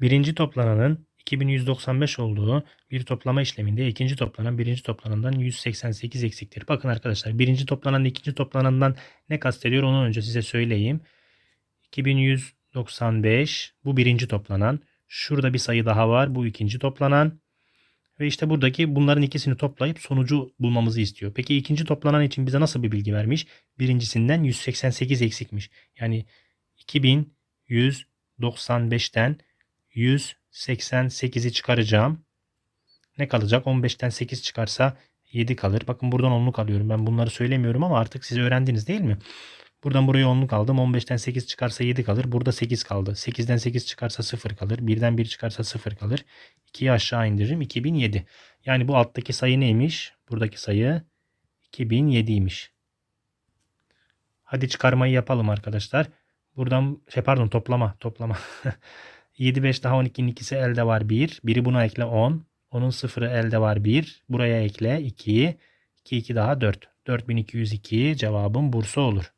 Birinci toplananın 2195 olduğu bir toplama işleminde ikinci toplanan birinci toplanandan 188 eksiktir. Bakın arkadaşlar birinci toplanan ikinci toplanandan ne kastediyor onu önce size söyleyeyim. 2195 bu birinci toplanan. Şurada bir sayı daha var bu ikinci toplanan. Ve işte buradaki bunların ikisini toplayıp sonucu bulmamızı istiyor. Peki ikinci toplanan için bize nasıl bir bilgi vermiş? Birincisinden 188 eksikmiş. Yani 2195'ten 188'i çıkaracağım. Ne kalacak? 15'ten 8 çıkarsa 7 kalır. Bakın buradan 10'luk alıyorum. Ben bunları söylemiyorum ama artık siz öğrendiniz değil mi? Buradan buraya 10'luk aldım. 15'ten 8 çıkarsa 7 kalır. Burada 8 kaldı. 8'den 8 çıkarsa 0 kalır. 1'den 1 çıkarsa 0 kalır. 2'yi aşağı indiririm. 2007. Yani bu alttaki sayı neymiş? Buradaki sayı 2007'ymiş. Hadi çıkarmayı yapalım arkadaşlar. Buradan şey pardon toplama toplama. 7 5 daha 12'nin ikisi elde var 1. Biri buna ekle 10. Onun sıfırı elde var 1. Buraya ekle 2. 2 2 daha 4. 4202 cevabım Bursa olur.